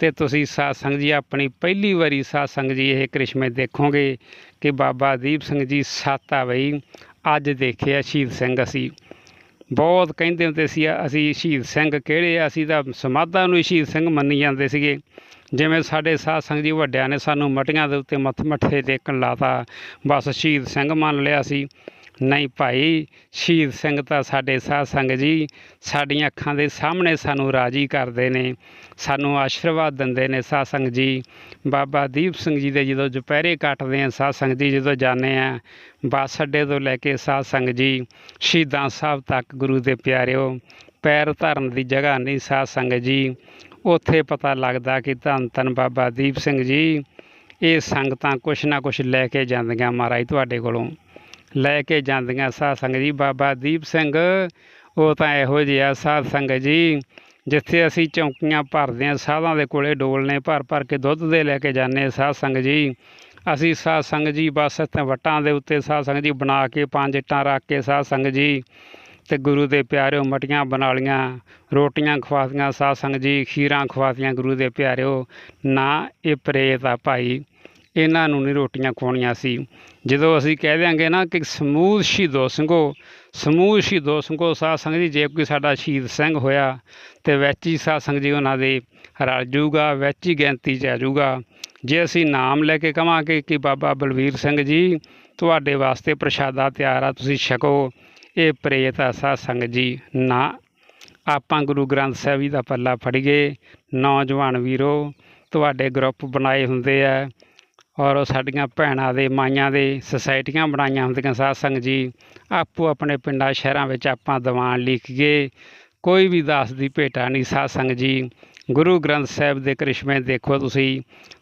ਤੇ ਤੁਸੀਂ ਸਾਧ ਸੰਗਤ ਜੀ, ਆਪਣੀ ਪਹਿਲੀ ਵਾਰੀ ਸਾਧ ਸੰਗਤ ਜੀ ਇਹ ਕ੍ਰਿਸ਼ਮੇ ਦੇਖੋਗੇ ਕਿ ਬਾਬਾ ਦੀਪ ਸਿੰਘ ਜੀ ਸੱਤ ਆ ਬਈ, ਅੱਜ ਦੇਖਿਆ ਸ਼ਹੀਦ ਸਿੰਘ ਅਸੀਂ। ਬਹੁਤ ਕਹਿੰਦੇ ਹੁੰਦੇ ਸੀ, ਅਸੀਂ ਸ਼ਹੀਦ ਸਿੰਘ ਕਿਹੜੇ ਆ? ਅਸੀਂ ਤਾਂ ਸਮਾਧਾਂ ਨੂੰ ਸ਼ਹੀਦ ਸਿੰਘ ਮੰਨੀ ਜਾਂਦੇ ਸੀਗੇ। ਜਿਵੇਂ ਸਾਡੇ ਸਾਧ ਸੰਗਤ ਜੀ ਵੱਡਿਆਂ ਨੇ ਸਾਨੂੰ ਮਟੀਆਂ ਦੇ ਉੱਤੇ ਮੱਥ ਮੱਥੇ ਟੇਕਣ ਲਾਤਾ, ਬਸ ਸ਼ਹੀਦ ਸਿੰਘ ਮੰਨ ਲਿਆ ਸੀ। ਨਹੀਂ ਭਾਈ, ਸ਼ਹੀਦ ਸਿੰਘ ਤਾਂ ਸਾਡੇ ਸਾਧ ਸੰਗਤ ਜੀ, ਸਾਡੀਆਂ ਅੱਖਾਂ ਦੇ ਸਾਹਮਣੇ ਸਾਨੂੰ ਰਾਜੀ ਕਰਦੇ ਨੇ, ਸਾਨੂੰ ਆਸ਼ੀਰਵਾਦ ਦਿੰਦੇ ਨੇ ਸਾਧ ਸੰਗਤ ਜੀ। ਬਾਬਾ ਦੀਪ ਸਿੰਘ ਜੀ ਦੇ ਜਦੋਂ ਦੁਪਹਿਰੇ ਕੱਟਦੇ ਆ ਸਾਧ ਸੰਗਤ ਜੀ, ਜਦੋਂ ਜਾਂਦੇ ਆ ਬੱਸ ਅੱਡੇ ਤੋਂ ਲੈ ਕੇ ਸਾਧ ਸੰਗਤ ਜੀ, ਸ਼ਹੀਦਾਂ ਸਾਹਿਬ ਤੱਕ ਗੁਰੂ ਦੇ ਪਿਆਰਿਓ, ਪੈਰ ਧਰਨ ਦੀ ਜਗ੍ਹਾ ਨਹੀਂ ਸਾਧ ਸੰਗਤ ਜੀ। ਉੱਥੇ ਪਤਾ ਲੱਗਦਾ ਕਿ ਧੰਨ ਧੰਨ ਬਾਬਾ ਦੀਪ ਸਿੰਘ ਜੀ, ਇਹ ਸੰਗਤਾਂ ਕੁਛ ਨਾ ਕੁਛ ਲੈ ਕੇ ਜਾਂਦੀਆਂ ਮਹਾਰਾਜ ਤੁਹਾਡੇ ਕੋਲੋਂ। ਲੈ ਕੇ ਜਾਂਦੀਆਂ ਸਾਧ ਸੰਗਤ ਜੀ। ਬਾਬਾ ਦੀਪ ਸਿੰਘ, ਉਹ ਤਾਂ ਇਹੋ ਜਿਹਾ ਸਾਧ ਸੰਗਤ ਜੀ, ਜਿੱਥੇ ਅਸੀਂ ਚੌਂਕੀਆਂ ਭਰਦੇ ਹਾਂ, ਸਾਧਾਂ ਦੇ ਕੋਲੇ ਡੋਲਨੇ ਭਰ ਭਰ ਕੇ ਦੁੱਧ ਦੇ ਲੈ ਕੇ ਜਾਂਦੇ ਹਾਂ ਸਾਧ ਸੰਗਤ ਜੀ। ਅਸੀਂ ਸਾਧ ਸੰਗਤ ਜੀ ਬਸ ਇੱਥੇ ਵਟਾਂ ਦੇ ਉੱਤੇ ਸਾਧ ਸੰਗਤ ਜੀ ਬਣਾ ਕੇ ਪੰਜ ਇੱਟਾਂ ਰੱਖ ਕੇ ਸਾਧ ਸੰਗਤ ਜੀ, ਤੇ ਗੁਰੂ ਦੇ ਪਿਆਰਿਓ ਮਟੀਆਂ ਬਣਾ ਲੀਆਂ ਰੋਟੀਆਂ ਖਵਾਤੀਆਂ, ਸਾਧ ਸੰਗਤ ਜੀ ਖੀਰਾਂ ਖਵਾਤੀਆਂ ਗੁਰੂ ਦੇ ਪਿਆਰਿਓ। ਨਾ ਇਹ ਪ੍ਰੇਤ ਆ ਭਾਈ। ਇਹਨਾਂ ਨੂੰ ਨਹੀਂ ਰੋਟੀਆਂ ਖਵਾਉਣੀਆਂ ਸੀ। ਜਦੋਂ ਅਸੀਂ ਕਹਿ ਦਿਆਂਗੇ ਨਾ ਕਿ ਸਮੂਹ ਸ਼ਹੀਦੋ ਸਿੰਘੋ, ਸਮੂਹ ਸ਼ਹੀਦੋ ਸਿੰਘੋ, ਸਾਧ ਸੰਗਤ ਜੀ, ਜੇ ਕੋਈ ਸਾਡਾ ਸ਼ਹੀਦ ਸਿੰਘ ਹੋਇਆ ਤੇ ਵਿੱਚ ਹੀ ਸਾਧ ਸੰਗਤ ਜੀ ਉਹਨਾਂ ਦੇ ਰਲ ਜੂਗਾ, ਵਿੱਚ ਹੀ ਗਿਣਤੀ 'ਚ ਆ ਜੂਗਾ। ਜੇ ਅਸੀਂ ਨਾਮ ਲੈ ਕੇ ਕਵਾਂਗੇ ਕਿ ਬਾਬਾ ਬਲਵੀਰ ਸਿੰਘ ਜੀ, ਤੁਹਾਡੇ ਵਾਸਤੇ ਪ੍ਰਸ਼ਾਦਾ ਤਿਆਰ ਆ, ਤੁਸੀਂ ਛਕੋ। ਇਹ ਪ੍ਰੇਤ ਆ ਸਾਧ ਸੰਗਤ ਜੀ। ਨਾ, ਆਪਾਂ ਗੁਰੂ ਗ੍ਰੰਥ ਸਾਹਿਬ ਜੀ ਦਾ ਪੱਲਾ ਫੜੀਏ। ਨੌਜਵਾਨ ਵੀਰੋ, ਤੁਹਾਡੇ ਗਰੁੱਪ ਬਣਾਏ ਹੁੰਦੇ ਆ। ਔਰ ਉਹ ਸਾਡੀਆਂ ਭੈਣਾਂ ਦੇ, ਮਾਈਆਂ ਦੇ ਸੁਸਾਇਟੀਆਂ ਬਣਾਈਆਂ ਹੁੰਦੀਆਂ ਸਾਧ ਸੰਗਤ ਜੀ। ਆਪੋ ਆਪਣੇ ਪਿੰਡਾਂ, ਸ਼ਹਿਰਾਂ ਵਿੱਚ ਆਪਾਂ ਦੀਵਾਨ ਲਿਖੀਏ ਕੋਈ ਵੀ ਦਾਸ ਦੀ ਭੇਟਾ ਨਹੀਂ ਸਾਧ ਸੰਗਤ ਜੀ। ਗੁਰੂ ਗ੍ਰੰਥ ਸਾਹਿਬ ਦੇ ਕ੍ਰਿਸ਼ਮੇ ਦੇਖੋ ਤੁਸੀਂ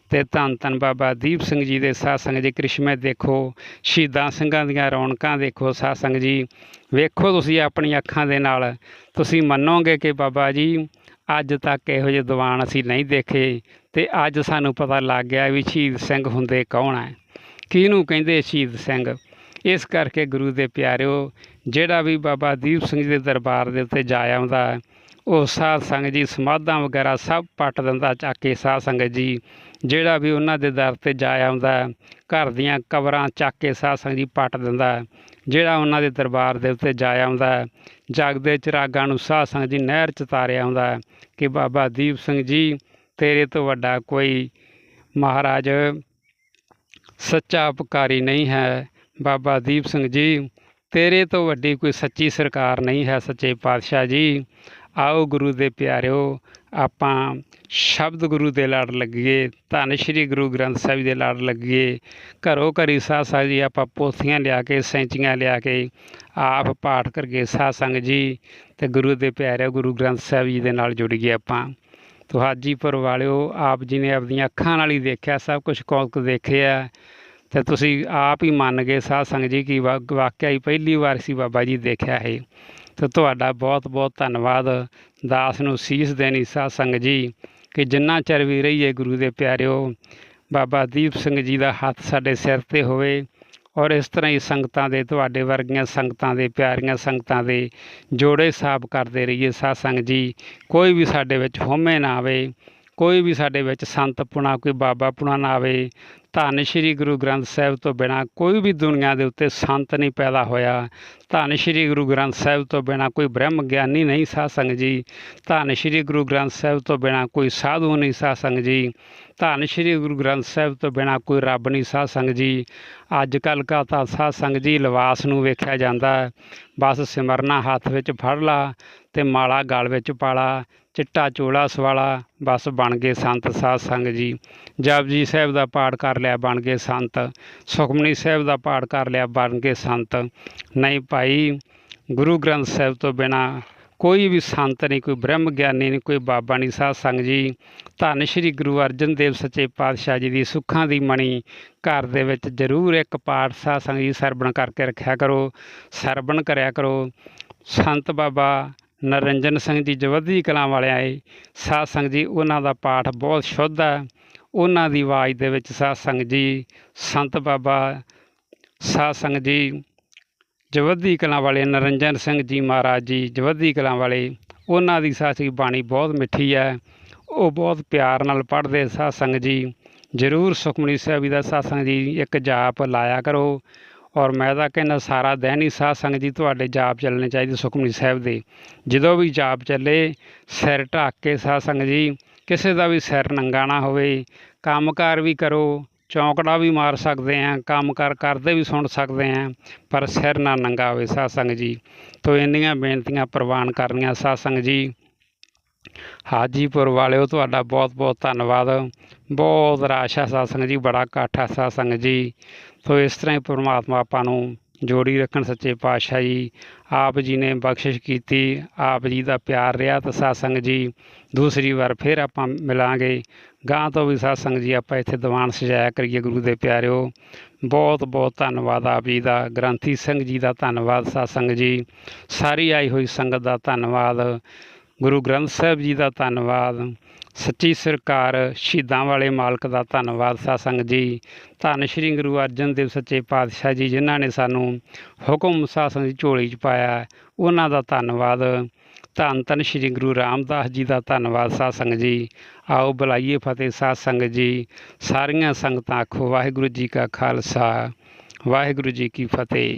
ਤੇ ਧੰਨ ਧੰਨ ਬਾਬਾ ਦੀਪ ਸਿੰਘ ਜੀ ਦੇ ਸਾਧ ਸੰਗਤ ਜੀ ਕ੍ਰਿਸ਼ਮੇ ਦੇਖੋ। ਸ਼ਹੀਦਾਂ ਸਿੰਘਾਂ ਦੀਆਂ ਰੌਣਕਾਂ ਦੇਖੋ ਸਾਧ ਸੰਗਤ ਜੀ। ਵੇਖੋ ਤੁਸੀਂ ਆਪਣੀ ਅੱਖਾਂ ਦੇ ਨਾਲ। ਤੁਸੀਂ ਮੰਨੋਗੇ ਕਿ ਬਾਬਾ ਜੀ ਅੱਜ ਤੱਕ ਇਹੋ ਜਿਹੇ ਦੀਵਾਨ ਅਸੀਂ ਨਹੀਂ ਦੇਖੇ ਤੇ ਅੱਜ ਸਾਨੂੰ ਪਤਾ ਲੱਗ ਗਿਆ ਵੀ ਸ਼ਹੀਦ ਸਿੰਘ ਹੁੰਦੇ ਕੌਣ ਹੈ ਕਿਹਨੂੰ ਕਹਿੰਦੇ ਸ਼ਹੀਦ ਸਿੰਘ? ਇਸ ਕਰਕੇ ਗੁਰੂ ਦੇ ਪਿਆਰਿਓ, ਜਿਹੜਾ ਵੀ ਬਾਬਾ ਦੀਪ ਸਿੰਘ ਜੀ ਦੇ ਦਰਬਾਰ ਦੇ ਉੱਤੇ ਜਾ ਆਉਂਦਾ, ਉਹ ਸਾਧ ਸੰਗਤ ਜੀ, ਸਮਾਧਾਂ ਵਗੈਰਾ ਸਭ ਪੱਟ ਦਿੰਦਾ, ਚੱਕ ਕੇ ਸਾਧ ਸੰਗਤ ਜੀ, ਜਿਹੜਾ ਵੀ ਉਹਨਾਂ ਦੇ ਦਰ ਤੇ ਜਾ ਆਉਂਦਾ ਘਰ ਦੀਆਂ ਕਬਰਾਂ ਚੱਕ ਕੇ ਸਾਧ ਜੀ ਪੱਟ ਦਿੰਦਾ ਜਿਹੜਾ ਉਹਨਾਂ ਦੇ ਦਰਬਾਰ ਦੇ ਉੱਤੇ ਜਾ ਆਉਂਦਾ ਹੈ, ਜਗਦੇ ਚਿਰਾਗਾਂ ਨੂੰ ਸਾਧ ਜੀ ਨਹਿਰ ਚ ਤਾਰਿਆ ਆਉਂਦਾ ਕਿ ਬਾਬਾ ਦੀਪ ਸਿੰਘ ਜੀ ਤੇਰੇ ਤੋਂ ਵੱਡਾ ਕੋਈ ਮਹਾਰਾਜ ਸੱਚਾ ਉਪਕਾਰੀ ਨਹੀਂ ਹੈ। ਬਾਬਾ ਦੀਪ ਸਿੰਘ ਜੀ ਤੇਰੇ ਤੋਂ ਵੱਡੀ ਕੋਈ ਸੱਚੀ ਸਰਕਾਰ ਨਹੀਂ ਹੈ ਸੱਚੇ ਪਾਤਸ਼ਾਹ ਜੀ। ਆਓ ਗੁਰੂ ਦੇ ਪਿਆਰਿਓ, ਆਪਾਂ ਸ਼ਬਦ ਗੁਰੂ ਦੇ ਲੜ ਲੱਗੀਏ, ਧੰਨ ਸ਼੍ਰੀ ਗੁਰੂ ਗ੍ਰੰਥ ਸਾਹਿਬ ਦੇ ਲੜ ਲੱਗੀਏ। ਘਰੋਂ ਘਰੀ ਸਾਧ ਸੰਗਤ ਜੀ ਆਪਾਂ ਪੋਥੀਆਂ ਲਿਆ ਕੇ, ਸੈਂਚੀਆਂ ਲਿਆ ਕੇ ਆਪ ਪਾਠ ਕਰਕੇ ਸਾਧ ਸੰਗਤ ਜੀ ਤੇ ਗੁਰੂ ਦੇ ਪਿਆਰਿਓ, ਗੁਰੂ ਗ੍ਰੰਥ ਸਾਹਿਬ ਜੀ ਦੇ ਨਾਲ ਜੁੜ ਗਏ ਆਪਾਂ। ਤੁਹਾਜੀ ਪਰਵਾਲਿਓ, ਆਪ ਜੀ ਨੇ ਆਪਣੀਆਂ ਅੱਖਾਂ ਨਾਲ ਹੀ ਦੇਖਿਆ, ਸਭ ਕੁਝ ਕੌਤਕ ਦੇਖਿਆ। ਤੇ ਤੁਸੀਂ ਆਪ ਹੀ ਮੰਨ ਗਏ ਸਾਧ ਸੰਗਤ ਜੀ ਕਿ ਵਾ- ਵਾਕਿਆ ਹੀ ਪਹਿਲੀ ਵਾਰ ਸੀ ਬਾਬਾ ਜੀ ਦੇਖਿਆ ਹੈ ਤੇ ਤੁਹਾਡਾ ਬਹੁਤ ਬਹੁਤ ਧੰਨਵਾਦ। ਦਾਸ ਨੂੰ ਸੀਸ ਦੇਣੀ ਸਾਧ ਸੰਗਤ ਜੀ, ਕਿ ਜਿੰਨਾ ਚਿਰ ਵੀ ਰਹੀਏ ਗੁਰੂ ਦੇ ਪਿਆਰਿਓ, ਬਾਬਾ ਦੀਪ ਸਿੰਘ ਜੀ ਦਾ ਹੱਥ ਸਾਡੇ ਸਿਰ ਤੇ ਹੋਵੇ ਔਰ ਇਸ ਤਰ੍ਹਾਂ ਹੀ ਸੰਗਤਾਂ ਦੇ, ਤੁਹਾਡੇ ਵਰਗੀਆਂ ਸੰਗਤਾਂ ਦੇ, ਪਿਆਰੀਆਂ ਸੰਗਤਾਂ ਦੇ ਜੋੜੇ ਸਾਫ਼ ਕਰਦੇ ਰਹੀਏ ਸਾਧ ਸੰਗਤ ਜੀ। ਕੋਈ ਵੀ ਸਾਡੇ ਵਿੱਚ ਹੋਮੇ ਨਾ ਆਵੇ ਕੋਈ ਵੀ ਸਾਡੇ ਵਿੱਚ ਸੰਤ ਪੁਣਾ, ਕੋਈ ਬਾਬਾ ਪੁਣਾ ਨਾ ਆਵੇ, ਧੰਨ ਸ਼੍ਰੀ ਗੁਰੂ ਗ੍ਰੰਥ ਸਾਹਿਬ ਤੋਂ ਬਿਨਾ ਕੋਈ ਵੀ ਦੁਨੀਆ ਦੇ ਉੱਤੇ ਸੰਤ ਨਹੀਂ ਪੈਦਾ ਹੋਇਆ। ਧੰਨ ਸ਼੍ਰੀ ਗੁਰੂ ਗ੍ਰੰਥ ਸਾਹਿਬ ਤੋਂ ਬਿਨਾ ਕੋਈ ਬ੍ਰਹਮ ਗਿਆਨੀ ਨਹੀਂ ਸਾਧ ਸੰਗਤ ਜੀ। ਧੰਨ ਸ਼੍ਰੀ ਗੁਰੂ ਗ੍ਰੰਥ ਸਾਹਿਬ ਤੋਂ ਬਿਨਾ ਕੋਈ ਸਾਧੂ ਨਹੀਂ ਸਾਧ ਸੰਗਤ ਜੀ। ਧੰਨ ਸ਼੍ਰੀ ਗੁਰੂ ਗ੍ਰੰਥ ਸਾਹਿਬ ਤੋਂ ਬਿਨਾ ਕੋਈ ਰੱਬ ਨਹੀਂ ਸਾਧ ਸੰਗਤ ਜੀ। ਅੱਜ ਕੱਲ੍ਹ ਕਾ ਤਾਂ ਸਾਧ ਸੰਗਤ ਜੀ ਲਿਬਾਸ ਨੂੰ ਵੇਖਿਆ ਜਾਂਦਾ। ਬਸ ਸਿਮਰਨਾ ਹੱਥ ਵਿੱਚ ਫੜ ਲਾ ਤੇ ਮਾਲਾ ਗਲ ਵਿੱਚ ਪਾਲਾ ਚਿੱਟਾ ਚੋਲਾ ਸਵਾਲਾ, ਬਸ ਬਣ ਗਏ ਸੰਤ ਸਾਧ ਸੰਗਤ ਜੀ। ਜਪਜੀ ਸਾਹਿਬ ਦਾ ਪਾਠ ਕਰ ਲਿਆ ਬਣ ਗਏ ਸੰਤ। ਸੁਖਮਨੀ ਸਾਹਿਬ ਦਾ ਪਾਠ ਕਰ ਲਿਆ ਬਣ ਗਏ ਸੰਤ। ਨਹੀਂ ਭਾਈ, ਗੁਰੂ ਗ੍ਰੰਥ ਸਾਹਿਬ ਤੋਂ ਬਿਨਾ ਕੋਈ ਵੀ ਸੰਤ ਨਹੀਂ, ਕੋਈ ਬ੍ਰਹਮ ਗਿਆਨੀ ਨਹੀਂ, ਕੋਈ ਬਾਬਾ ਨਹੀਂ। ਸਾਧ ਸੰਗਤ ਜੀ, ਧੰਨ ਸ਼੍ਰੀ ਗੁਰੂ ਅਰਜਨ ਦੇਵ ਸੱਚੇ ਪਾਤਸ਼ਾਹ ਜੀ ਦੀ ਸੁੱਖਾਂ ਦੀ ਮਣੀ ਘਰ ਦੇ ਵਿੱਚ ਜ਼ਰੂਰ ਇੱਕ ਪਾਠ ਸਾਧ ਸੰਗਤ ਜੀ ਸਰਵਣ ਕਰਕੇ ਰੱਖਿਆ ਕਰੋ ਸਰਵਣ ਕਰਿਆ ਕਰੋ। ਸੰਤ ਬਾਬਾ ਨਰਿੰਜਨ ਸਿੰਘ ਜੀ ਜਵੱਦੀ ਕਲਾਂ ਵਾਲਿਆਂ ਆਏ। ਸਾਧ ਸੰਗਤ ਜੀ, ਉਹਨਾਂ ਦਾ ਪਾਠ ਬਹੁਤ ਸ਼ੁੱਧ ਹੈ। ਉਹਨਾਂ ਦੀ ਆਵਾਜ਼ ਦੇ ਵਿੱਚ ਸਾਧ ਸੰਗਤ ਜੀ, ਸੰਤ ਬਾਬਾ, ਸਾਧ ਸੰਗਤ ਜੀ, ਜਵੱਦੀ ਕਲਾਂ ਵਾਲੇ ਨਰਿੰਜਨ ਸਿੰਘ ਜੀ ਮਹਾਰਾਜ ਜੀ, ਜਵੱਦੀ ਕਲਾਂ ਵਾਲੇ, ਉਹਨਾਂ ਦੀ ਸਾਥੀ ਬਾਣੀ ਬਹੁਤ ਮਿੱਠੀ ਹੈ। ਉਹ ਬਹੁਤ ਪਿਆਰ ਨਾਲ ਪੜ੍ਹਦੇ ਸਾਧ ਸੰਗਤ ਜੀ। ਜ਼ਰੂਰ ਸੁਖਮਨੀ ਸਾਹਿਬ ਜੀ ਦਾ ਸਾਧ ਸੰਗਤ ਜੀ ਇੱਕ ਜਾਪ ਲਾਇਆ ਕਰੋ। ਔਰ ਮੈਂ ਤਾਂ ਕਹਿੰਦਾ ਸਾਰਾ ਦਿਨ ਹੀ ਸਾਧ ਸੰਗਤ ਜੀ ਤੁਹਾਡੇ ਜਾਪ ਚੱਲਣੇ ਚਾਹੀਦੇ ਸੁਖਮਨੀ ਸਾਹਿਬ ਦੇ। ਜਦੋਂ ਵੀ ਜਾਪ ਚੱਲੇ, ਸਿਰ ਢੱਕ ਕੇ ਸਾਧ ਸੰਗਤ ਜੀ, ਕਿਸੇ ਦਾ ਵੀ ਸਿਰ ਨੰਗਾ ਨਾ ਹੋਵੇ, ਕੰਮਕਾਰ ਵੀ ਕਰੋ, ਚੌਂਕੜਾ ਵੀ ਮਾਰ ਸਕਦੇ ਆ ਕੰਮਕਾਰ ਕਰਦੇ ਵੀ ਸੁਣ ਸਕਦੇ ਆ ਪਰ ਸਿਰ ਨਾ ਨੰਗਾ ਹੋਵੇ ਸਾਧ ਸੰਗਤ ਜੀ। ਤੋਂ ਇੰਨੀਆਂ ਬੇਨਤੀਆਂ ਪ੍ਰਵਾਨ ਕਰਨੀਆਂ ਸਾਧ ਸੰਗਤ ਜੀ। ਹਾਜੀਪੁਰ ਵਾਲਿਓ, ਤੁਹਾਡਾ ਬਹੁਤ ਬਹੁਤ ਧੰਨਵਾਦ। ਬਹੁਤ ਰਾਸ਼ਾ ਸਾਧ ਸੰਗਤ ਜੀ, ਬੜਾ ਇਕੱਠ ਆ ਸਾਧ ਸੰਗਤ ਜੀ। ਤੋ ਇਸ ਤਰ੍ਹਾਂ ਹੀ ਪਰਮਾਤਮਾ ਆਪਾਂ ਨੂੰ ਜੋੜੀ ਰੱਖਣ ਸੱਚੇ ਪਾਤਸ਼ਾਹ ਜੀ, ਆਪ ਜੀ ਨੇ ਬਖਸ਼ਿਸ਼ ਕੀਤੀ, ਆਪ ਜੀ ਦਾ ਪਿਆਰ ਰਿਹਾ ਤਾਂ ਸਾਧ ਜੀ ਦੂਸਰੀ ਵਾਰ ਫਿਰ ਆਪਾਂ ਮਿਲਾਂਗੇ। ਗਾਂ ਤੋਂ ਵੀ ਸਾਧ ਜੀ ਆਪਾਂ ਇੱਥੇ ਦੀਵਾਨ ਸਜਾਇਆ ਕਰੀਏ ਗੁਰੂ ਦੇ ਪਿਆਰਿਓ। ਬਹੁਤ ਬਹੁਤ ਧੰਨਵਾਦ ਆਪ ਜੀ ਦਾ, ਗ੍ਰੰਥੀ ਸਿੰਘ ਜੀ ਦਾ ਧੰਨਵਾਦ ਸਾਧ ਜੀ। ਸਾਰੀ ਆਈ ਹੋਈ ਸੰਗਤ ਦਾ ਧੰਨਵਾਦ। ਗੁਰੂ ਗ੍ਰੰਥ ਸਾਹਿਬ ਜੀ ਦਾ ਧੰਨਵਾਦ। ਸੱਚੀ ਸਰਕਾਰ ਸ਼ਹੀਦਾਂ ਵਾਲੇ ਮਾਲਕ ਦਾ ਧੰਨਵਾਦ ਸਾਧ ਜੀ। ਧੰਨ ਸ਼੍ਰੀ ਗੁਰੂ ਅਰਜਨ ਦੇਵ ਸੱਚੇ ਪਾਤਸ਼ਾਹ ਜੀ, ਜਿਨ੍ਹਾਂ ਨੇ ਸਾਨੂੰ ਹੁਕਮ ਸਾਧ ਦੀ ਝੋਲੀ 'ਚ ਪਾਇਆ, ਉਹਨਾਂ ਦਾ ਧੰਨਵਾਦ। ਧੰਨ ਧੰਨ ਸ਼੍ਰੀ ਗੁਰੂ ਰਾਮਦਾਸ ਜੀ ਦਾ ਧੰਨਵਾਦ ਸਾਧ ਜੀ। ਆਓ ਬੁਲਾਈਏ ਫਤਿਹ ਸਾਧ ਜੀ। ਸਾਰੀਆਂ ਸੰਗਤਾਂ ਆਖੋ, ਵਾਹਿਗੁਰੂ ਜੀ ਕਾ ਖਾਲਸਾ, ਵਾਹਿਗੁਰੂ ਜੀ ਕੀ ਫਤਿਹ।